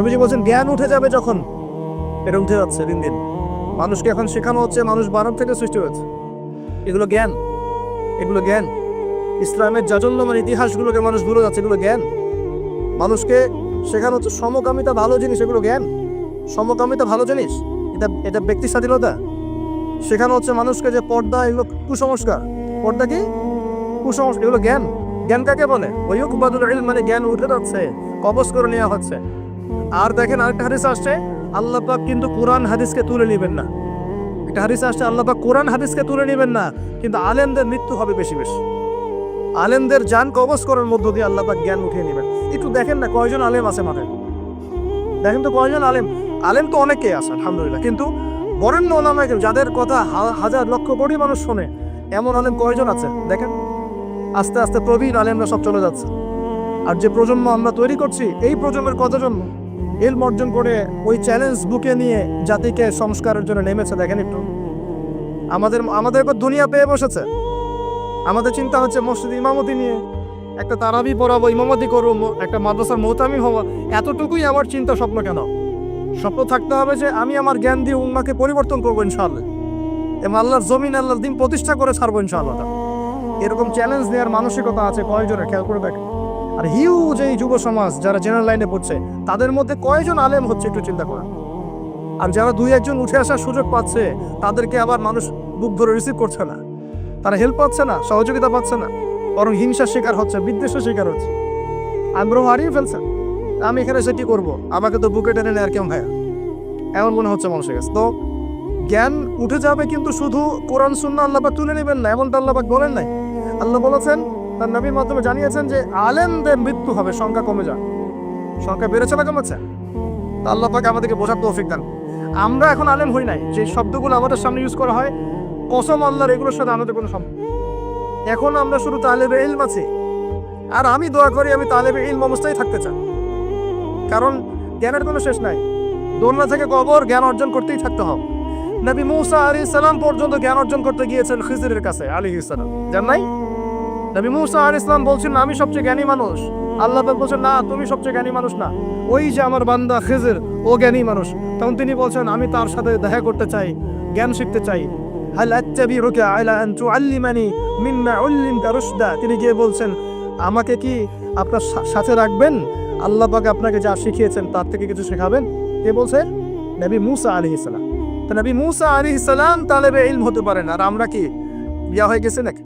নবীজি বলছেন, জ্ঞান উঠে যাবে যখন। এটা উঠে যাচ্ছে দিন দিন। মানুষকে এখন শেখানো হচ্ছে, মানুষ বানর থেকে সৃষ্টি হয়েছে। এগুলো জ্ঞান। এগুলো জ্ঞান। ইসলামের জাজল্যমান ইতিহাসগুলোকে মানুষ ভুলে যাচ্ছে, এগুলো জ্ঞান। মানুষকে শেখানো হচ্ছে, সমকামিতা ভালো জিনিস, এগুলো জ্ঞান। সমকামিতা ভালো জিনিস, এটা এটা ব্যক্তি স্বাধীনতা। শেখানো হচ্ছে মানুষকে যে পর্দা, এগুলো কুসংস্কার। পর্দা কি? কুসংস্কার, এগুলো জ্ঞান। জ্ঞান কাকে বলে? ওই মানে জ্ঞান উঠে যাচ্ছে, কবজ করে নেওয়া হচ্ছে। আর দেখেন আরেকটা হাদিস আসছে, আল্লাহ পাক কিন্তু কোরআন হাদিসকে তুলে নেবেন না। একটা হাদিস আসছে, আল্লাহ পাক কোরআন হাদিসকে তুলে নেবেন না, কিন্তু আলেমদের মৃত্যু হবে বেশি বেশি। আলেমদের যান কবজ করার মধ্য দিয়ে আল্লাহ পাক জ্ঞান উঠিয়ে নেবেন। একটু দেখেন না কয়জন আলেম আছে মাঠে দেখেন তো কয়জন আলেম? আলেম তো অনেকেই আছে, আলহামদুলিল্লাহ। কিন্তু বরেণ্য ওলামায় যাদের কথা হাজার লক্ষ কোটি মানুষ শোনে, এমন আলেম কয়জন আছে? দেখেন, আস্তে আস্তে প্রবীণ আলেমরা সব চলে যাচ্ছে। আর যে প্রজন্ম আমরা তৈরি করছি, এই প্রজন্মের কতজন এলম অর্জন করে ওই চ্যালেঞ্জ বুকে নিয়ে জাতিকে সংস্কারের জন্য নেমেছে, দেখেন একটু। আমাদের আমাদের এবার দুনিয়া পেয়ে বসেছে। আমাদের চিন্তা হচ্ছে মসজিদ ইমামতি নিয়ে। একটা তারাবি পড়াবো, ইমামতি করব একটা মাদ্রাসার মোতামি হওয়া এতটুকুই আমার চিন্তা স্বপ্ন কেন? স্বপ্ন থাকতে হবে যে আমি আমার জ্ঞান দিয়ে উম্মাকে পরিবর্তন করব ইনশাআল্লাহ। এবং আল্লাহর জমিন, আল্লাহর দিন প্রতিষ্ঠা করে ছাড়বো ইনশাআল্লাহ। এরকম চ্যালেঞ্জ নেওয়ার মানসিকতা আছে কয়জনের? খেয়াল করে দেখেন। আর হিউজ এই যুব সমাজ যারা জেনারেল লাইনে পড়ছে, তাদের মধ্যে কয়জন আলেম হচ্ছে একটু চিন্তা করেন। আর যারা দুই একজন উঠে আসার সুযোগ পাচ্ছে, তাদেরকে আবার মানুষ বুক ধরে রিসিভ করছে না। তারা হেল্প পাচ্ছে না, সহযোগিতা পাচ্ছে না, বরং হিংসার শিকার হচ্ছে, বিদ্বেষের শিকার হচ্ছে। আগ্রহ হারিয়ে ফেলছে আমি এখানে কি করব? আমাকে তো বুকে টেনে নেয় আর কেমন ভাইয়া এমন মনে হচ্ছে মানুষের কাছে। তো জ্ঞান উঠে যাবে কিন্তু শুধু কোরআন শূন্য আল্লাপাক তুলে নেবেন না, এমনটা আল্লাপাক বলেন নাই? আল্লাহ বলেছেন তার নবীর মাধ্যমে জানিয়েছেন যে আলেমদের মৃত্যু হবে, সংখ্যা কমে যায় সংখ্যা বেড়েছে না কমেছে? তা আল্লাহ পাক আমাদেরকে বোঝার তৌফিক দান। আমরা এখন আলেম হই নাই, যে শব্দগুলো আমাদের সামনে ইউজ করা হয়, কসম আল্লাহর এগুলোর সাথে আমাদের কোনো সম্পর্ক এখন আমরা শুধু তালেবে ইলম আছি, আর আমি দোয়া করি আমি তালেবে ইলম অবস্থায় থাকতে চাই। কারণ জ্ঞানের কোনো শেষ নাই। দোলনা থেকে কবর জ্ঞান অর্জন করতেই থাকতে হবে। নবী মুসা আলী সালাম পর্যন্ত জ্ঞান অর্জন করতে গিয়েছেন খিজিরের কাছে আলী ইসলাম জান নাই? নবী মুসা আলী ইসলাম বলছেন, আমি সবচেয়ে জ্ঞানী মানুষ। আল্লাহ বলছেন, না, তুমি সবচেয়ে জ্ঞানী মানুষ না। ওই যে আমার বান্দা খিজির, ও জ্ঞানী মানুষ। তখন তিনি বলছেন, আমি তার সাথে দেখা করতে চাই, জ্ঞান শিখতে চাই। আলা তিনি গিয়ে বলছেন, আমাকে কি আপনার সাথে রাখবেন? আল্লাহ পাক আপনাকে যা শিখিয়েছেন তার থেকে কিছু শেখাবেন? কে বলছে নবী মুসা আলাইহিস সালাম। তো নবী মুসা আলাইহিস সালাম তালেবে ইলম হতে পারেন, আর আমরা কি বিয়া হয়ে গেছে নাকি?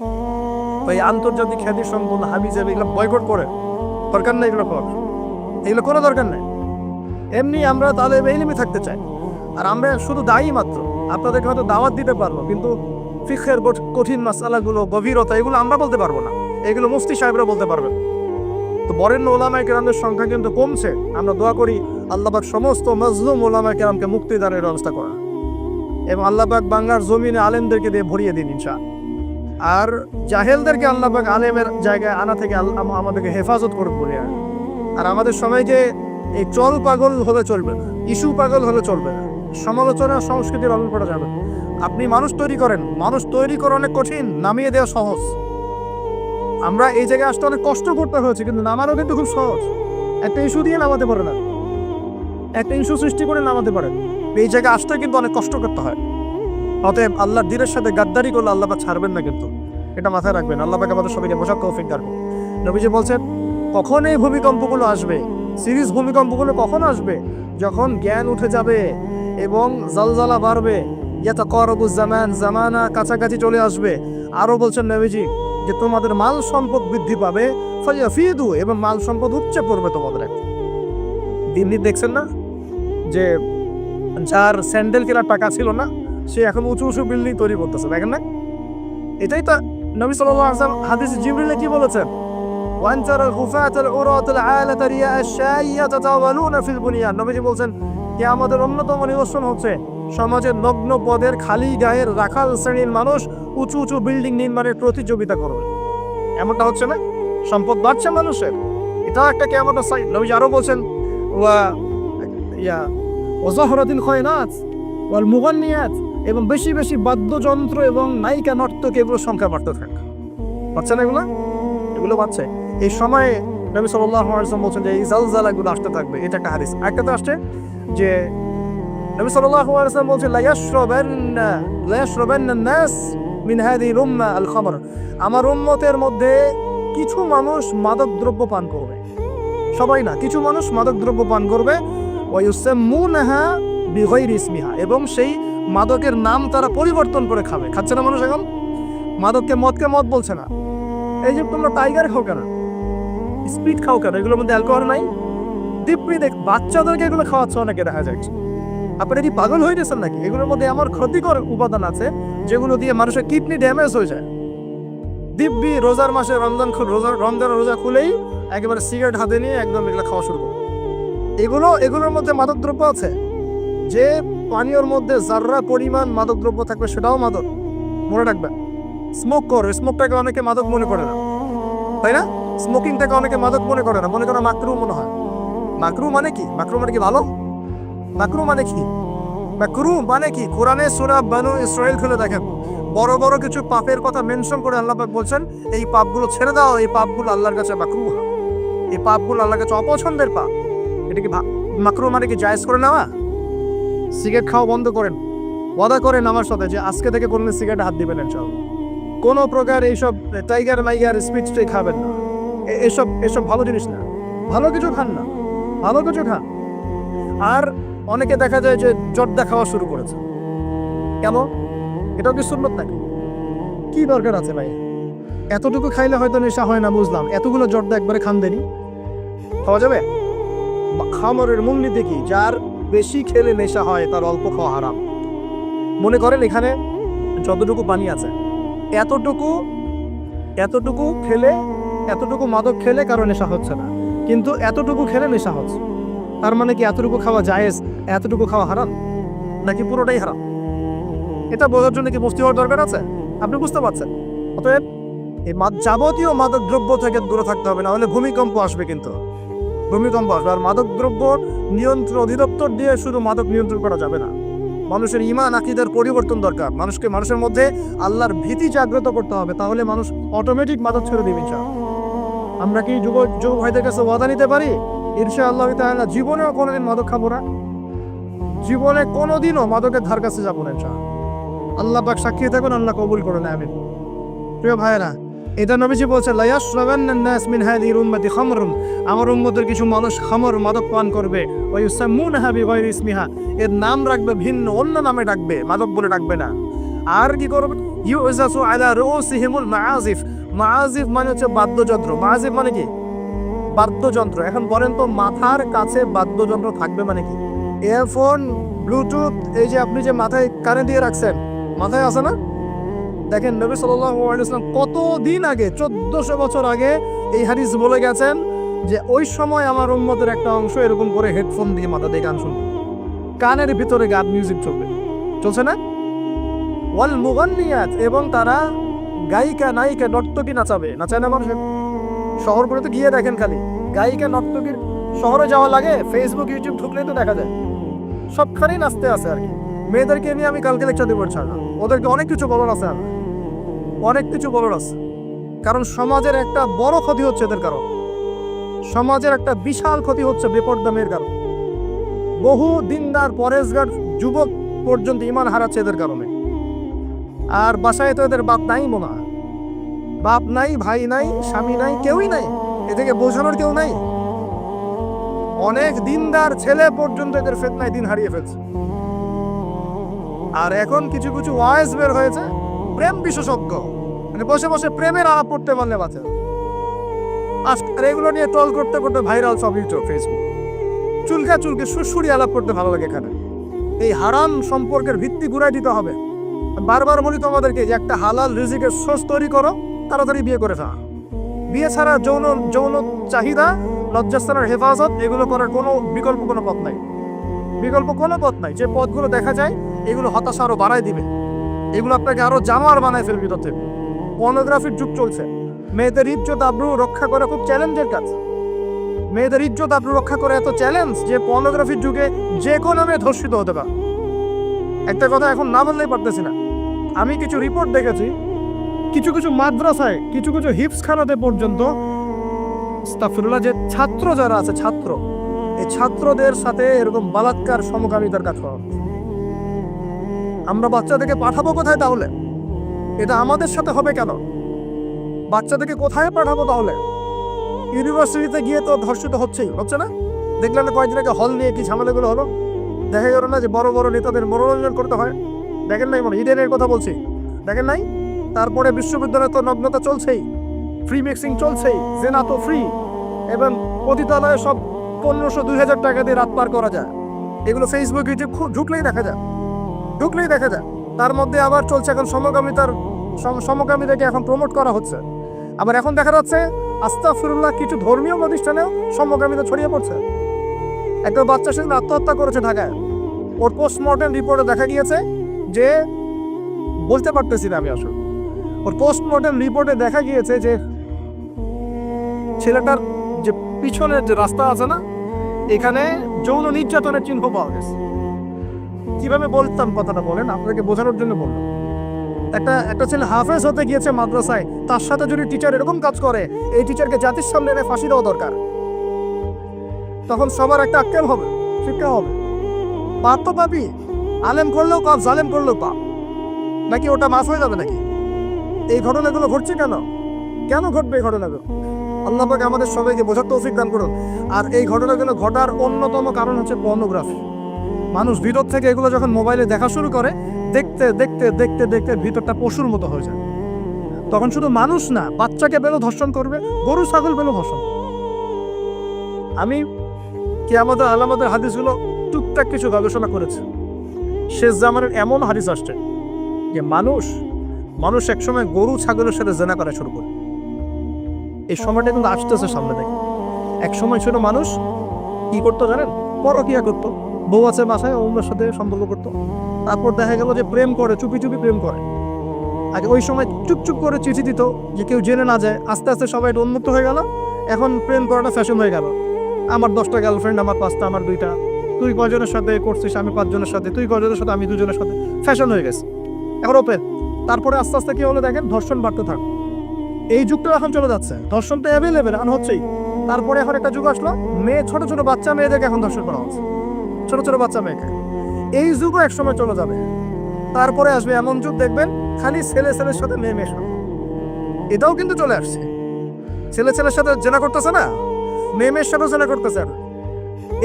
ওই আন্তর্জাতিক খ্যাতি সম্পন্ন হাবি যাবে এগুলো বয়কট করে। দরকার নেই এগুলো করার এগুলো কোনো দরকার নেই। এমনি আমরা তাহলে ইলমে থাকতে চাই। আর আমরা শুধু দায়ী মাত্র। আপনাদেরকে হয়তো দাওয়াত দিতে পারব, কিন্তু ফিখের কঠিন মাসালাগুলো, গভীরতা, এগুলো আমরা বলতে পারব না। এগুলো মুফতি সাহেবরা বলতে পারবে। তো বরেণ্য ওলামায় কেরামদের সংখ্যা কিন্তু কমছে। আমরা দোয়া করি আল্লাহবাক সমস্ত মজলুম ওলামায় কেরামকে মুক্তিদানের ব্যবস্থা করা এবং আল্লাহবাক বাংলার জমিনে আলেমদেরকে দিয়ে ভরিয়ে দিন ইনশা আর জাহেলদেরকে আল্লাহবাক আলেমের জায়গায় আনা থেকে আল্লাহ আমাদেরকে হেফাজত করুন বলে আর। আমাদের সবাইকে এই চল পাগল হলে চলবে না ইস্যু পাগল হলে চলবে না, সমালোচনা সংস্কৃতির করা যাবে আপনি মানুষ তৈরি করেন, মানুষ তৈরি করা অনেক কঠিন, নামিয়ে দেওয়া সহজ। আমরা এই জায়গায় আসতে অনেক কষ্ট করতে হয়েছে, কিন্তু নামারও কিন্তু খুব সহজ। একটা ইস্যু দিয়ে নামাতে পারে না। একটা ইস্যু সৃষ্টি করে নামাতে পারে। এই জায়গায় আসতে কিন্তু অনেক কষ্ট করতে হয়। অতএব আল্লাহর দিনের সাথে গাদ্দারি করলে আল্লাহ ছাড়বেন না কিন্তু। এটা মাথায় রাখবেন। আল্লাহ পাক আমাদের সবাইকে বোঝার তৌফিক দান নবীজি বলছেন কখন এই ভূমিকম্পগুলো আসবে, সিরিজ ভূমিকম্পগুলো কখন আসবে? যখন জ্ঞান উঠে যাবে এবং জলজলা বাড়বে ইয়াতা করবু জামান, জামানা কাছাকাছি চলে আসবে। আরও বলছেন নবীজি যে, তোমাদের মাল সম্পদ বৃদ্ধি পাবে ফিদু এবং মাল সম্পদ উচ্চে পড়বে তোমাদের। দিন দিন দেখছেন না যে, যার স্যান্ডেল কেনার টাকা ছিল না সে এখন উঁচু উঁচু বিল্ডিং তৈরি করতেছে, দেখেন না? এটাই তো নবী সাল্লাল্লাহু আলাইহি হাদিস জিবরিলে কি বলেছেন? আল উরাত আল আলাত রিয়া আশ-শাইয়া তাতাওয়ালুনা ফিল বুনিয়ান। নবীজি বলছেন, কিয়ামতের অন্যতম নিদর্শন হচ্ছে সমাজের নগ্ন পদের খালি গায়ের রাখাল শ্রেণির মানুষ উঁচু উঁচু বিল্ডিং নির্মাণের প্রতিযোগিতা করবে। এমনটা হচ্ছে না? সম্পদ বাড়ছে মানুষের। এটা একটা কেমন সাইন নবীজি আরও বলছেন, ওয়া ইয়া ওজাহরাতিল খয়নাত ওয়াল মুগান্নিয়াত এবং বেশি বেশি বাদ্যযন্ত্র এবং নায়িকা নর্তক এগুলোর সংখ্যা বাড়তে থাকে। বাচ্চা না এগুলো? এগুলো বাড়ছে। এই সময়ে নবী আলাইহি বলছেন যে, এই জালজালাগুলো আসতে থাকবে। এটা একটা হাদিস। আরেকটাতে আসছে যে, নবী সাল্লাল্লাহু আলাইহি ওয়াসাল্লাম বলছেন লা ইয়াশরাবান্না লা ইয়াশরাবান্না নাস মিন হাদিহিল উম্মাহ আল খামর আমার উম্মতের মধ্যে কিছু মানুষ মাদক দ্রব্য পান করবে। সবাই না, কিছু মানুষ মাদক দ্রব্য পান করবে। ওয়ায়ুসাম্মুনাহা বিগাইরি ইসমিহা এবং সেই মাদকের নাম তারা পরিবর্তন করে খাবে। খাচ্ছে না মানুষ এখন? মাদককে মদকে মদ বলছে না। এই যে তোমরা টাইগার খাও কেন? স্পিড খাও কেন? এগুলোর মধ্যে অ্যালকোহল নাই? দিব্যি দেখ বাচ্চাদেরকে এগুলো খাওয়াচ্ছে অনেকে দেখা যাচ্ছে আপনারা কি পাগল হয়ে গেছেন নাকি? এগুলোর মধ্যে আমার ক্ষতিকর উপাদান আছে, যেগুলো দিয়ে মানুষের কিডনি ড্যামেজ হয়ে যায়। দিব্যি রোজার মাসে রমজান খু- রোজা রমজান রোজা খুলেই একেবারে সিগারেট হাতে নিয়ে একদম এগুলো খাওয়া শুরু করবে এগুলো এগুলোর মধ্যে মাদকদ্রব্য আছে? যে পানীয়র মধ্যে যার্রা পরিমাণ মাদকদ্রব্য থাকবে সেটাও মাদক, মনে রাখবেন স্মোক করে স্মোকটাকে অনেকে মাদক মনে করে না। তাই না? স্মোকিংটাকে অনেকে মাদক মনে করে না, মনে করে মাকরু মনে হয়। মাকরু মানে কি? মাকরু মানে কি ভালো? মাকরু মানে কি? মাকরু মানে কি? কোরআনে সূরা বানু ইসরাইল খুলে দেখেন। বড় বড় কিছু পাপের কথা মেনশন করে আল্লাহ বলছেন, এই পাপগুলো ছেড়ে দাও, এই পাপগুলো আল্লাহর কাছে মাকরু এই পাপগুলো আল্লাহর কাছে অপছন্দের পাপ। এটা কি মাকরু মানে কি জায়েজ করে নেওয়া? সিগারেট খাওয়া বন্ধ করেন। ওয়াদা করেন আমার সাথে যে আজকে থেকে কোনো সিগারেট হাত দিবেন সব কোনো প্রকার এইসব টাইগার মাইগার স্পিচ টিক খাবেন না। এসব এসব ভালো জিনিস না। ভালো কিছু খান না। ভালো কিছু খান। আর অনেকে দেখা যায় যে জর্দা খাওয়া শুরু করেছে। কেন? এটাও কি সুন্নত নাকি? কি দরকার আছে ভাই? এতটুকু খাইলে হয়তো নেশা হয় না, বুঝলাম। এতগুলো জর্দা একবারে খান দেনি। খাওয়া যাবে? খামরের মূলনীতি কি? যার বেশি খেলে নেশা হয়, তার অল্প খাওয়া হারাম। মনে করেন এখানে যতটুকু পানি আছে, এতটুকু এতটুকু খেলে, এতটুকু মাদক খেলে কারও নেশা হচ্ছে না। কিন্তু এতটুকু খেলে নেশা হচ্ছে। তার মানে কি এতটুকু খাওয়া জায়েজ, এতটুকু খাওয়া হারাম? নাকি পুরোটাই হারাম? এটা বোঝার জন্য কি মুস্তি হওয়ার দরকার আছে? আপনি বুঝতে পারছেন। অতএব এই যাবতীয় মাদক দ্রব্য থেকে দূরে থাকতে হবে না হলে ভূমিকম্প আসবে কিন্তু। ভূমিকম্প আসবে আর মাদক দ্রব্য নিয়ন্ত্রণ অধিদপ্তর দিয়ে শুধু মাদক নিয়ন্ত্রণ করা যাবে না। মানুষের ইমান আকিদের পরিবর্তন দরকার। মানুষকে, মানুষের মধ্যে আল্লাহর ভীতি জাগ্রত করতে হবে, তাহলে মানুষ অটোমেটিক মাদক ছেড়ে দিবে। আমরা কি যুব যুবক ভাইদের কাছে ওয়াদা নিতে পারি? ইনশা আল্লাহ তাআলা জীবনেও কোনোদিন মাদক খাব না। জীবনে কোনোদিনও মাদকের ধার কাছে যাব না। আল্লাহ পাক সাক্ষী থাকুন, আল্লাহ কবুল করুন আমিন। প্রিয় ভাইরা এটা নবীজি বলছে লায়াশরাবান্নান নাস মিন হাদিহিল উম্মতি খামরুন। আমার উম্মতের কিছু মানুষ খামর মাদক পান করবে। ওয়া ইউসাম্মুনাহা বিগাইরি ইসমিহা। এর নাম রাখবে ভিন্ন, অন্য নামে ডাকবে, মাদক বলে ডাকবে না। আর কি করবে? ইউজাসু আলা রুসিহিমুল মাআজিফ মাআজিফ মানে হচ্ছে বাদ্যযন্ত্র। মাআজিফ মানে কি? বাদ্যযন্ত্র। এখন বলেন তো, মাথার কাছে বাদ্যযন্ত্র থাকবে মানে কি? ইয়ারফোন ব্লুটুথ, এই যে আপনি যে মাথায় কানে দিয়ে রাখছেন, মাথায় আছে না? দেখেন নবী ওয়াসাল্লাম কত দিন আগে, চোদ্দশো বছর আগে এই হাদিস বলে গেছেন যে, ওই সময় আমার উম্মতের একটা অংশ এরকম করে হেডফোন দিয়ে মাথা দিয়ে গান শুনবে। কানের ভিতরে গান মিউজিক চলবে। চলছে না? ওয়াল মুগান্নিয়াত, এবং তারা গায়িকা, নায়িকা, নর্তকী নাচাবে। নাচায় না মানুষ শহরগুলোতে গিয়ে দেখেন খালি। গায়িকা, নর্তকীর শহরে যাওয়া লাগে ফেসবুক ইউটিউব ঢুকলেই তো দেখা যায়। সবখানেই নাচতে আছে আর কি। মেয়েদেরকে নিয়ে আমি কালকে লেকচার দেবো ছাড়া ওদেরকে অনেক কিছু বলার আছে আর। অনেক কিছু বলার আছে। কারণ সমাজের একটা বড় ক্ষতি হচ্ছে এদের কারণ। সমাজের একটা বিশাল ক্ষতি হচ্ছে বেপর্দা মেয়ের কারণ। বহু দিনদার, পরেশগার যুবক পর্যন্ত ইমান হারাচ্ছে এদের কারণে। আর বাসায় তো এদের বাপ নাই মনে বাপ নাই, ভাই নাই, স্বামী নাই, কেউই নাই। এদেরকে বোঝানোর কেউ নাই। অনেক দিনদার ছেলে পর্যন্ত এদের ফেতনায় দিন হারিয়ে ফেলছে। আর এখন কিছু কিছু ওয়াইস বের হয়েছে। প্রেম বিশেষজ্ঞ। মানে বসে বসে প্রেমের আলাপ করতে পারলে বাঁচে। আর এগুলো নিয়ে টল করতে করতে ভাইরাল সব ইউটিউব ফেসবুক চুলকা চুলকে সুরসুরি আলাপ করতে ভালো লাগে এখানে। এই হারাম সম্পর্কের ভিত্তি ঘুরাই দিতে হবে। বারবার বলি তোমাদেরকে যে একটা হালাল রিজিকের সোর্স তৈরি করো, তাড়াতাড়ি বিয়ে করে ফেলা। বিয়ে ছাড়া যৌন যৌন চাহিদা, লজ্জাস্থানের হেফাজত, এগুলো করার কোনো বিকল্প কোনো পথ নাই। বিকল্প কোনো পথ নাই। যে পথগুলো দেখা যায় এগুলো হতাশা আরও বাড়ায় দিবে। এগুলো আপনাকে আরও জানোয়ার বানায় ফেলবে থেকে পর্নোগ্রাফির যুগ চলছে। মেয়েদের ইজ্জত আব্রু রক্ষা করা খুব চ্যালেঞ্জের কাজ। মেয়েদের ইজ্জত আব্রু রক্ষা করা এত চ্যালেঞ্জ যে পর্নোগ্রাফির যুগে যে কোনো মেয়ে ধর্ষিত হতে পারে। একটা কথা এখন না বললেই পারতেছি না। আমি কিছু রিপোর্ট দেখেছি। কিছু কিছু মাদ্রাসায়, কিছু কিছু হিপস খানাতে পর্যন্ত যে ছাত্র যারা আছে, ছাত্র, এই ছাত্রদের সাথে এরকম বালাৎকার সমকামিতার কাজ করা। আমরা বাচ্চাদেরকে পাঠাবো কোথায় তাহলে? এটা আমাদের সাথে হবে কেন? বাচ্চাদেরকে কোথায় পাঠাবো তাহলে? ইউনিভার্সিটিতে গিয়ে তো ধর্ষিত হচ্ছেই, হচ্ছে না? দেখলেন কয়েকদিন আগে হল নিয়ে কি ঝামেলাগুলো হলো? দেখা গেল না যে বড় বড় নেতাদের মনোরঞ্জন করতে হয়। দেখেন নাই মনে, ইডেনের কথা বলছি। দেখেন নাই? তারপরে বিশ্ববিদ্যালয়ে তো নগ্নতা চলছেই। ফ্রি মিক্সিং চলছেই, জেনা তো ফ্রি এবং পতিতালয়ে সব পনেরোশো, দুই হাজার টাকা দিয়ে রাত পার করা যায়। এগুলো ফেসবুক ইউটিউব খুব ঢুকলেই দেখা যায়। ঢুকলেই দেখা যায়। তার মধ্যে আবার চলছে এখন সমকামিতার সম- সমকামীদেরকে এখন প্রমোট করা হচ্ছে। আবার এখন দেখা যাচ্ছে, আস্তাফিরুল্লাহ কিছু ধর্মীয় প্রতিষ্ঠানেও সমকামিতা ছড়িয়ে পড়ছে। একটা বাচ্চা সেদিন আত্মহত্যা করেছে ঢাকায়। ওর পোস্টমর্টেম রিপোর্টে দেখা গিয়েছে যে, বলতে পারতেছি না আমি আসলে। ওর পোস্টমর্টেম রিপোর্টে দেখা গিয়েছে যে, ছেলেটার যে পিছনের যে রাস্তা আছে না, এখানে যৌন নির্যাতনের চিহ্ন পাওয়া গেছে। কীভাবে বলতাম কথাটা বলেন? আপনাকে বোঝানোর জন্য বললাম। একটা একটা ছেলে হাফেজ হতে গিয়েছে মাদ্রাসায়, তার সাথে যদি টিচার এরকম কাজ করে, এই টিচারকে জাতির সামনে এনে ফাঁসি দেওয়া দরকার। তখন সবার একটা আক্কেল হবে, শিক্ষা হবে। পাপ তো পাবি আলেম করলেও পাপ, জালেম করলেও পাপ। নাকি ওটা মাফ হয়ে যাবে নাকি? এই ঘটনাগুলো ঘটছে কেন? কেন ঘটবে এই ঘটনাগুলো? আল্লাহ পাক আমাদের সবাইকে বোঝার তৌফিক দান করুন। আর এই ঘটনাগুলো ঘটার অন্যতম কারণ হচ্ছে পর্নোগ্রাফি মানুষ ভিতর থেকে এগুলো যখন মোবাইলে দেখা শুরু করে, দেখতে দেখতে দেখতে দেখতে ভিতরটা পশুর মতো হয়ে যায়। তখন শুধু মানুষ না, বাচ্চাকে পেলেও ধর্ষণ করবে, গরু, ছাগল পেলেও ধর্ষণ। আমি কি আমাদের আলামাদের হাদিসগুলো টুকটাক কিছু গবেষণা করেছে। শেষ জামানের এমন হাদিস আসছে যে মানুষ মানুষ একসময় গরু, ছাগলের সাথে জেনা করা শুরু করে। এই সময়টা কিন্তু আসতেছে সামনে থেকে এক সময় ছিল মানুষ কি করতো জানেন? পরকিয়া করতো। বউ আছে বাসায় অন্যের সাথে সম্পর্ক করতো। তারপর দেখা গেল যে প্রেম করে, চুপি চুপি প্রেম করে। আগে ওই সময় চুপ চুপ করে চিঠি দিত যে কেউ জেনে না যায়, আস্তে আস্তে সবাই উন্মুক্ত হয়ে গেল। এখন প্রেম করাটা ফ্যাশন হয়ে গেল। আমার দশটা গার্লফ্রেন্ড আমার পাঁচটা, আমার দুইটা। তুই কজনের সাথে করছিস, আমি পাঁচজনের সাথে, তুই কজনের সাথে, আমি দুজনের সাথে। ফ্যাশন হয়ে গেছে। এখন ওপেন তারপরে আস্তে আস্তে কি হলো দেখেন? ধর্ষণ বাড়তে থাক। এই যুগটা এখন চলে যাচ্ছে। ধর্ষণ তো অ্যাভেলেবেল এখন হচ্ছেই। তারপরে এখন একটা যুগ আসলো। মেয়ে, ছোট ছোট বাচ্চা মেয়েদেরকে এখন ধর্ষণ করা হচ্ছে। ছোট ছোট বাচ্চা মেয়েকে। এই যুগও একসময় চলে যাবে। তারপরে আসবে এমন যুগ, দেখবেন খালি ছেলে ছেলের সাথে মেয়ে মেশা এটাও কিন্তু চলে আসছে। ছেলে ছেলের সাথে জেনা করতেছে না? মেয়ে মেয়ের সাথে জেনা করতেছে আর।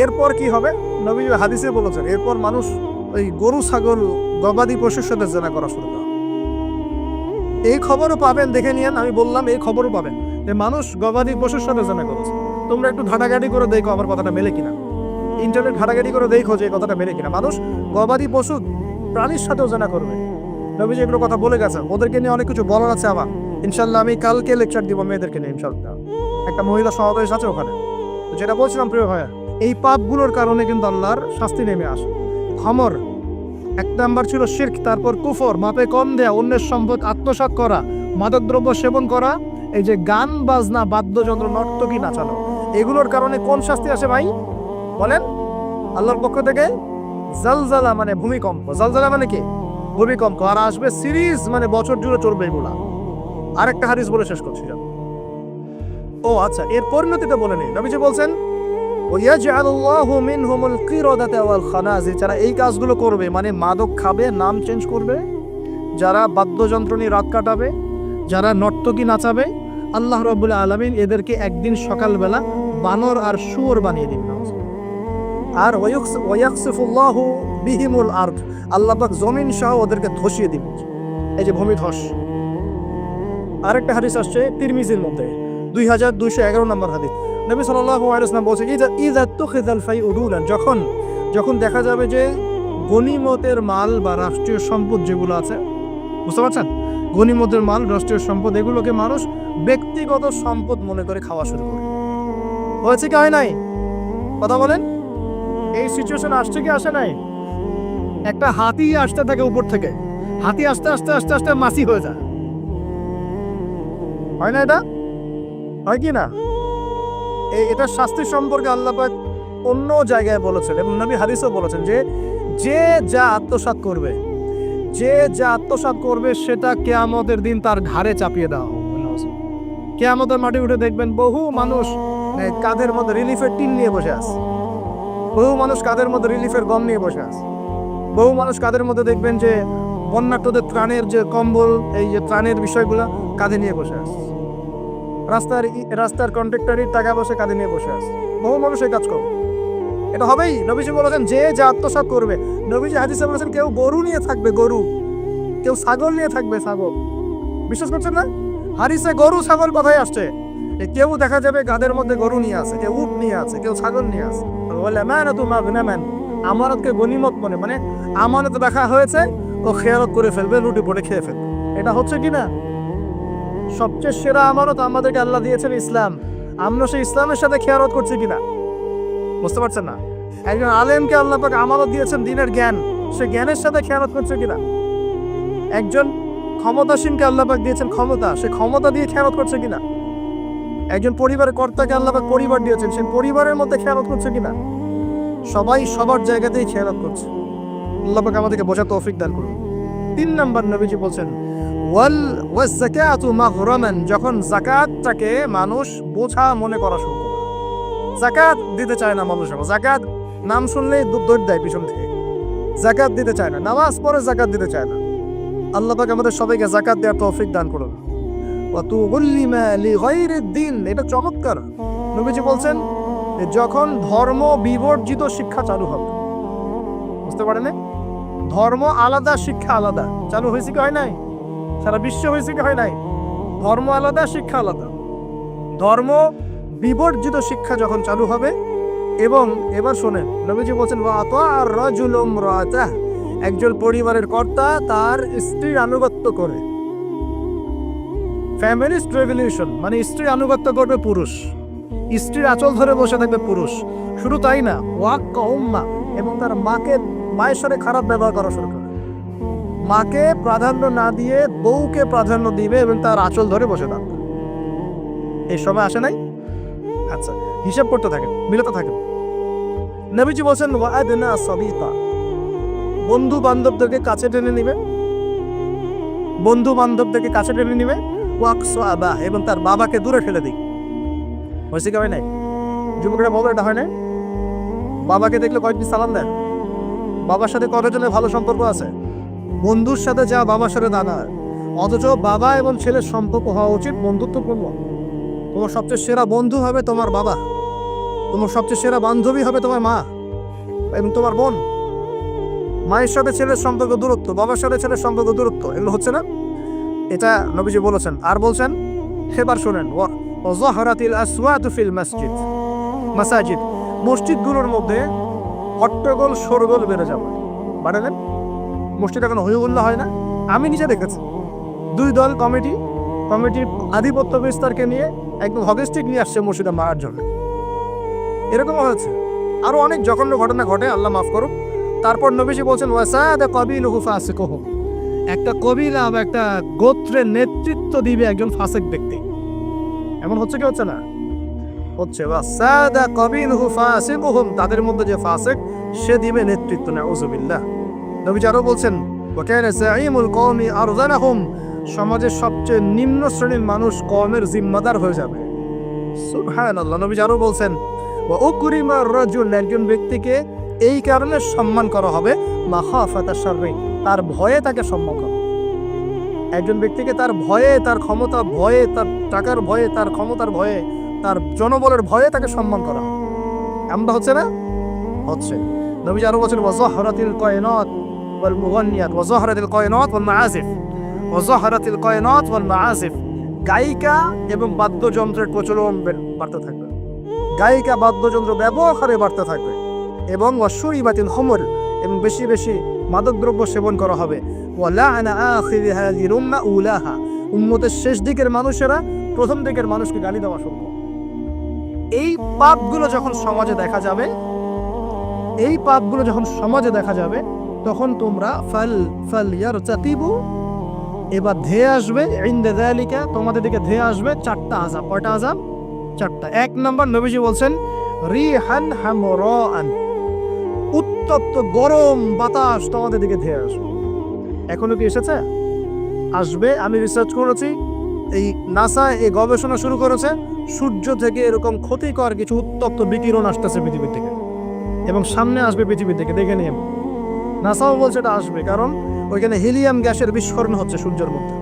এরপর কি হবে? নবী হাদিসে বলেছেন, এরপর মানুষ ওই গরু, ছাগল, গবাদি পশুর সাথে জেনা করা শুরু করে। এই খবরও পাবেন, দেখে নিয়েন, আমি বললাম এই খবরও পাবেন যে মানুষ গবাদি পশুর সাথে জেনা করেছে। তোমরা একটু ঘাটাঘাটি করে দেখো আমার কথাটা মেলে কিনা। ইন্টারনেট ঘাটাঘাটি করে দেখো যে কথাটা মেলে কিনা। মানুষ গবাদি পশু প্রাণীর সাথেও জানা করবে। নবীজি এগুলো কথা বলে গেছে ওদেরকে নিয়ে অনেক কিছু বলার আছে আমার। ইনশাল্লাহ আমি কালকে লেকচার দিব মেয়েদেরকে নিয়ে ইনশাল্লাহ একটা মহিলা সমাবেশ আছে ওখানে। যেটা বলছিলাম, প্রিয় ভাইয়া, এই পাপগুলোর কারণে কিন্তু আল্লাহর শাস্তি নেমে আসে। খমর, এক নাম্বার ছিল শির্ক, তারপর কুফর, মাপে কম দেয়া, অন্যের সম্পদ আত্মসাৎ করা, মাদকদ্রব্য সেবন করা, এই যে গান, বাজনা, বাদ্যযন্ত্র, নর্তকী নাচানো, এগুলোর কারণে কোন শাস্তি আসে ভাই? বলেন, আল্লাহর পক্ষ থেকে জালজালা মানে ভূমিকম্প। জালজালা মানে কি? ভূমিকম্প। আর আসবে সিরিজ মানে বছর জুড়ে চলবে এগুলা। আরেকটা হারিস বলে শেষ করছি ও আচ্ছা এর পরিণতিটা বলে নেই। নবীজি বলছেন যারা এই কাজগুলো করবে মানে মাদক খাবে, নাম চেঞ্জ করবে, যারা বাদ্যযন্ত্র নিয়ে রাত কাটাবে, যারা নর্তকী নাচাবে, আল্লাহ রব্বুল আলামিন এদেরকে একদিন সকালবেলা বানর আর শুয়োর বানিয়ে দিবেন আর ওয়াকসিফুল্লাহু বিহিমুল আল্লাহবাক জমিন সহ ওদেরকে ধসিয়ে দিব এই যে ভূমিধস আরেকটা হাদিস আসছে তিরমিজির মধ্যে, দুই হাজার দুইশো এগারো নম্বর হাদিস। নবী সাল্লাল্লাহু আলাইহি বলছে, ইজা ইজা তুখিযাল ফাই উডুলান যখন যখন দেখা যাবে যে গনিমতের মাল বা রাষ্ট্রীয় সম্পদ যেগুলো আছে, বুঝতে পারছেন? গনিমতের মাল, রাষ্ট্রীয় সম্পদ, এগুলোকে মানুষ ব্যক্তিগত সম্পদ মনে করে খাওয়া শুরু করে। হয়েছে কি হয় নাই? কথা বলেন। এই সিচুয়েশন আসছে কি আসে নাই? একটা হাতি আসতে থাকে উপর থেকে। হাতি আস্তে আস্তে আস্তে আস্তে মাসি হয়ে যায়। হয় না এটা? হয় কি না? এই এটা শাস্তি সম্পর্কে আল্লাপাক অন্য জায়গায় বলেছেন এবং নবী হাদিসও বলেছেন যে যে যা আত্মসাৎ করবে যে যা আত্মসাৎ করবে সেটা কেয়ামতের দিন তার ঘাড়ে চাপিয়ে দেওয়া কেয়ামতের মাটি উঠে দেখবেন বহু মানুষ কাঁধের মধ্যে রিলিফের টিন নিয়ে বসে আছে। বহু মানুষ কাদের মধ্যে রিলিফের গম নিয়ে বসে আছে। বহু মানুষ কাদের মধ্যে দেখবেন যে বন্যার্থদের ত্রাণের যে কম্বল, এই যে ত্রাণের বিষয়গুলো কাঁধে নিয়ে বসে আছে। রাস্তার রাস্তার কন্ট্রাক্টরের টাকা বসে কাঁধে নিয়ে বসে আছে। বহু মানুষ এই কাজ করবে। এটা হবেই। নবীজি বলেছেন, যে যা আত্মসাৎ করবে। নবীজি হাদিসে বলেছেন, কেউ গরু নিয়ে থাকবে, গরু। কেউ ছাগল নিয়ে থাকবে, ছাগল। বিশ্বাস করছেন না? হারিসে গরু, ছাগল কথাই আসছে। কেউ দেখা যাবে গাদের মধ্যে গরু নিয়ে আছে, কেউ উট নিয়ে আছে, কেউ ছাগল নিয়ে আছে। বলে ম্যান তু আমানতকে গনিমত মনে মানে আমানত দেখা হয়েছে ও খেয়ালত করে ফেলবে, রুটি পরে খেয়ে ফেলবে। এটা হচ্ছে কি না সবচেয়ে সেরা আমানত আমাদেরকে আল্লাহ দিয়েছেন ইসলাম। আমরা সেই ইসলামের সাথে খেয়ালত করছি কিনা? বুঝতে পারছেন না? একজন আলেমকে আল্লাহ পাক আমানত দিয়েছেন দিনের জ্ঞান। সে জ্ঞানের সাথে খেয়ালত করছে কিনা? একজন ক্ষমতাসীনকে আল্লাপাক দিয়েছেন ক্ষমতা। সে ক্ষমতা দিয়ে খেয়ালত করছে কিনা? একজন পরিবারের কর্তাকে আল্লাপাক পরিবার দিয়েছেন সে পরিবারের মধ্যে খেয়ালত করছে কিনা? সবাই সবার জায়গাতেই খেয়ালত করছে। আল্লাপাক আমাদেরকে বোঝা তৌফিক দান করুন। তিন নম্বর নবীজি বলছেন, ওয়াল ওয়াজ যাকাতু মাগরামান যখন যাকাতটাকে মানুষ বোঝা মনে করা শুরু যাকাত দিতে চায় না মানুষ যাকাত নাম শুনলেই দৌড় দেয় পিছন থেকে। যাকাত দিতে চায় না। নামাজ পরে জাকাত দিতে চায় না। আল্লাহ পাক আমাদের সবাইকে জাকাত দেওয়ার তৌফিক দান করুন। দিন এটা চমৎকার। নবীজি বলছেন যখন ধর্ম বিবর্জিত শিক্ষা চালু হবে, বুঝতে পারেন ধর্ম আলাদা, শিক্ষা আলাদা। চালু হয়েছে কি হয় নাই? সারা বিশ্ব হয়েছে কি হয় নাই? ধর্ম আলাদা, শিক্ষা আলাদা। ধর্ম বিবর্জিত শিক্ষা যখন চালু হবে, এবং এবার শোনেন, নবীজি বলছেন একজন পরিবারের কর্তা তার স্ত্রীর আনুগত্য করে। ফ্যামিলিস্ট রেভলিউশন মানে স্ত্রীর আনুগত্য করবে পুরুষ। স্ত্রীর আঁচল ধরে বসে থাকবে পুরুষ। শুধু তাই না ওয়াক কৌম্মা এবং তার মাকে মায়ের সাথে খারাপ ব্যবহার করা শুরু করে মাকে প্রাধান্য না দিয়ে বউকে প্রাধান্য দিবে এবং তার আঁচল ধরে বসে থাকবে। এই সময় আসে নাই? আচ্ছা হিসাব করতে থাকেন, মিলতে থাকেন। নবীজি বলছেন ওয়াদনা সবিতা। বন্ধু বান্ধবদেরকে কাছে টেনে নিবে? বন্ধু বান্ধবদেরকে কাছে টেনে নিবে? আবা এবং তার বাবাকে দূরে ঠেলে দিক হয়েছে কি নাই? যুবকরা বলো, এটা হয় না বাবাকে দেখলে কয়েকদিন সালাম দেন। বাবার সাথে কতজনের ভালো সম্পর্ক আছে? বন্ধুর সাথে যা, বাবার সাথে দাদা অথচ বাবা এবং ছেলের সম্পর্ক হওয়া উচিত বন্ধুত্বপূর্ণ। তোমার সবচেয়ে সেরা বন্ধু হবে তোমার বাবা। তোমার সবচেয়ে সেরা বান্ধবী হবে তোমার মা এবং তোমার বোন। মায়ের সাথে ছেলের সম্পর্ক দূরত্ব, বাবার সাথে ছেলের সম্পর্ক দূরত্ব, এগুলো হচ্ছে না? এটা নবীজি বলেছেন। আর বলছেন সেবার শোনেন ফিল মসজিদ। মাসাজিদ, মসজিদগুলোর মধ্যে হট্টগোল শোরগোল বেড়ে যাবে বাড়ালেন মসজিদ এখন হইহুল্লা হয় না। আমি নিজে দেখেছি। দুই দল কমিটি, কমিটির আধিপত্য বিস্তারকে নিয়ে একদম হগেস্টিক নিয়ে আসছে মসজিদে মারার জন্য। এরকমও হয়েছে। আরও অনেক জঘন্য ঘটনা ঘটে, আল্লাহ মাফ করুক। তারপর নবীজি বলছেন ওয়াসাদ কবিল ফাসিকহ। একটা কবিলা বা একটা গোত্রের নেতৃত্ব দিবে একজন ফাসেক ব্যক্তি। এমন হচ্ছে কি হচ্ছে না? হচ্ছে ওয়াসাদ কবিল ফাসিকহুম তাদের মধ্যে যে ফাসেক, সে দিবে নেতৃত্ব না নাউজুবিল্লাহ। নবীজি আরও বলছেন ওয়াকানা সাইমুল কওমি আরযানাহুম সমাজের সবচেয়ে নিম্ন শ্রেণির মানুষ কওমের জিম্মাদার হয়ে যাবে। সুবহানাল্লাহ, নবীজি আরও বলছেন, ওয়া রাজুল একজন ব্যক্তিকে এই কারণে সম্মান করা হবে, মাখাফাতা শাররি তার ভয়ে তাকে সম্মান করা। একজন ব্যক্তিকে তার ভয়ে, তার ক্ষমতা ভয়ে, তার টাকার ভয়ে, তার ক্ষমতার ভয়ে, তার জনবলের ভয়ে তাকে সম্মান করা। এমনটা হচ্ছে না? হচ্ছে। নবী আরও বলছেন, ওয়াজাহরাতিল কয়নাত ওয়াল মুগান্নিয়াত, ওয়াজাহরাতিল কয়নাত ওয়াল মাআজিফ ওয়াজাহরাতিল কয়নাত ওয়াল মাআজিফ গায়িকা এবং বাদ্যযন্ত্রের প্রচলন বাড়তে থাকবে। গায়িকা, বাদ্যযন্ত্র ব্যবহারে বাড়তে থাকবে। এবং অশ্বরী বাতিল হমর, এবং বেশি বেশি মাদকদ্রব্য সেবন করা হবে। উলাহা। উম্মতের শেষ দিকের মানুষেরা প্রথম দিকের মানুষকে গালি দেওয়া শুরু। এই পাপগুলো যখন সমাজে দেখা যাবে, এই পাপগুলো যখন সমাজে দেখা যাবে, তখন তোমরা ফাল ফাল ইয়ারতাতিবু এবার ধেয়ে আসবে, ইনদা যালিকা, তোমাদের দিকে ধেয়ে আসবে চারটা আযাব। কয়টা আযাব? চারটা। এক নম্বর নবীজি বলছেন রি হান রিহান হামরান উত্তপ্ত গরম বাতাস তোমাদের দিকে ধেয়ে আসবে। এখনও কি এসেছে? আসবে, আমি রিসার্চ করেছি। এই নাসা এই গবেষণা শুরু করেছে। সূর্য থেকে এরকম ক্ষতিকর কিছু উত্তপ্ত বিকিরণ আসতেছে পৃথিবী থেকে এবং সামনে আসবে পৃথিবী থেকে দেখে নিয়ে নাসাও বলছে এটা আসবে, কারণ ওইখানে হিলিয়াম গ্যাসের বিস্ফোরণ হচ্ছে সূর্যের মধ্যে।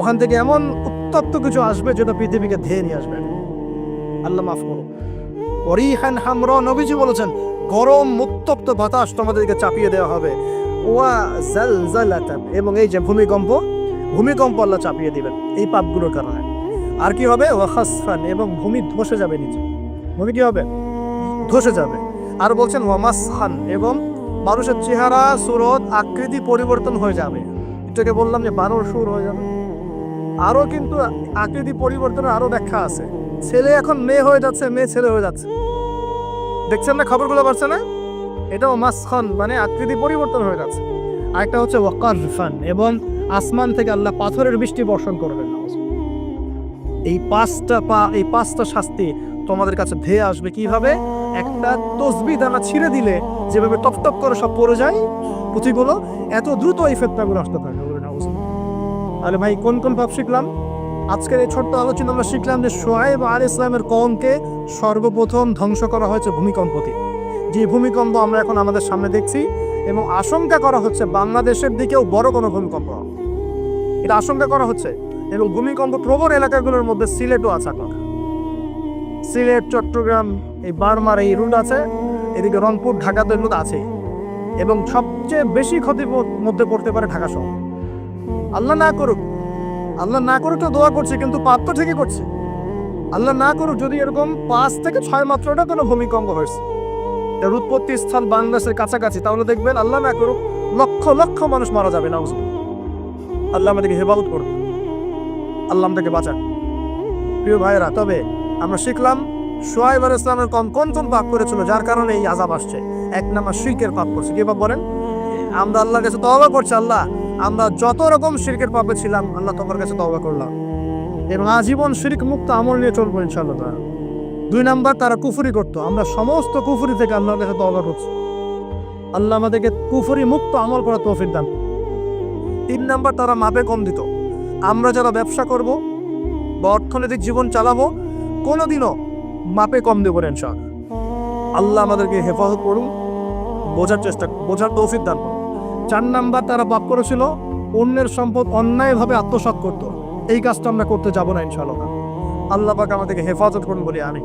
ওখান থেকে এমন উত্তপ্ত কিছু আসবে যেটা পৃথিবীকে ধেয়ে নিয়ে আসবে। আল্লাহ মাফ করো অরিহান হামর নবীজি বলেছেন, গরম উত্তপ্ত বাতাস তোমাদেরকে চাপিয়ে দেওয়া হবে। ওয়া জাল জালাতান এবং এই যে ভূমিকম্প ভূমিকম্প আল্লাহ চাপিয়ে দিবেন এই পাপগুলোর কারণে। আর কি হবে? ওয়া খাসফান, এবং ভূমি ধসে যাবে নিচে। ভূমি কি হবে? ধসে যাবে। আর বলছেন ওয়ামাসখান এবং মানুষের চেহারা, সুরত, আকৃতি পরিবর্তন হয়ে যাবে। এটাকে বললাম যে বানর সুর হয়ে যাবে। আরও কিন্তু আকৃতি পরিবর্তনের আরও ব্যাখ্যা আছে। ছেলে এখন মেয়ে হয়ে যাচ্ছে, মেয়ে ছেলে হয়ে যাচ্ছে। দেখছেন না খবরগুলো পারছে না? এটাও মাসখান মানে আকৃতি পরিবর্তন হয়ে যাচ্ছে। আরেকটা হচ্ছে ওয়াকারফান এবং আসমান থেকে আল্লাহ পাথরের বৃষ্টি বর্ষণ করবেন। এই পাঁচটা পা, এই পাঁচটা শাস্তি তোমাদের কাছে ধেয়ে আসবে কীভাবে? একটা তসবি দানা ছিঁড়ে দিলে যেভাবে টপ টপ করে সব পড়ে যায়, পুঁথিগুলো, এত দ্রুত এই ফেতনাগুলো আসতে থাকে। আরে ভাই, কোন কোন পাপ শিখলাম? আজকের এই ছোট্ট আলোচনা আমরা শিখলাম যে সোহাইব আর ইসলামের কমকে সর্বপ্রথম ধ্বংস করা হয়েছে ভূমিকম্পতে যে ভূমিকম্প আমরা এখন আমাদের সামনে দেখছি এবং আশঙ্কা করা হচ্ছে বাংলাদেশের দিকেও বড় কোনো ভূমিকম্প। এটা আশঙ্কা করা হচ্ছে এবং ভূমিকম্প প্রবণ এলাকাগুলোর মধ্যে সিলেটও আছে এখন। সিলেট, চট্টগ্রাম, এই বারমার এই রুট আছে, এদিকে রংপুর ঢাকা তো এগুলো তো আছেই এবং সবচেয়ে বেশি ক্ষতির মধ্যে পড়তে পারে ঢাকা শহর। আল্লাহ না করুক আল্লাহ না করুক তো দোয়া করছে, কিন্তু পাপ তো ঠিকই করছে। আল্লাহ না করুক যদি এরকম পাঁচ থেকে ছয় মাত্রটা কোনো ভূমিকম্প হয়েছে। এর উৎপত্তি স্থান বাংলাদেশের কাছাকাছি, তাহলে দেখবেন আল্লাহ না করুক, লক্ষ লক্ষ মানুষ মারা যাবে না আল্লাহ আমাদেরকে হেফাজত করুক। আল্লাহ আমাদেরকে বাঁচান প্রিয় ভাইয়েরা, তবে আমরা শিখলাম, সোহাইব আল ইসলামের কম কোন পাপ করেছিল, যার কারণে এই আজাব আসছে। এক নাম্বার শিরকের পাপ করছে। কি বলেন? আমরা আল্লাহর কাছে তওবা করছি, আল্লাহ আমরা যত রকম শিরকের পাপে ছিলাম, আল্লাহ তোমার কাছে তওবা করলাম। এবং আজীবন শিরক মুক্ত আমল নিয়ে চলবো ইনশাআল্লাহ তাআলা। দুই নাম্বার, তারা কুফুরি করতো। আমরা সমস্ত কুফুরি থেকে আল্লাহর কাছে তওবা করছি। আল্লাহ আমাদেরকে কুফুরি মুক্ত আমল করার তৌফিক দান। তিন নাম্বার, তারা মাপে কম দিত। আমরা যারা ব্যবসা করব বা অর্থনৈতিক জীবন চালাবো, কোনোদিনও মাপে কম দেবো না ইনশাআল্লাহ। আল্লাহ আমাদেরকে হেফাজত করুন, বোঝার চেষ্টা, বোঝার তৌফিক দান করুন। চার নাম্বার তারা পাপ করেছিল, অন্যের সম্পদ অন্যায়ভাবে আত্মসাত করতো। এই কাজটা আমরা করতে যাব না, ইনশাআল্লাহ। আল্লাহ পাক আমাদেরকে হেফাজত করুন বলি আমি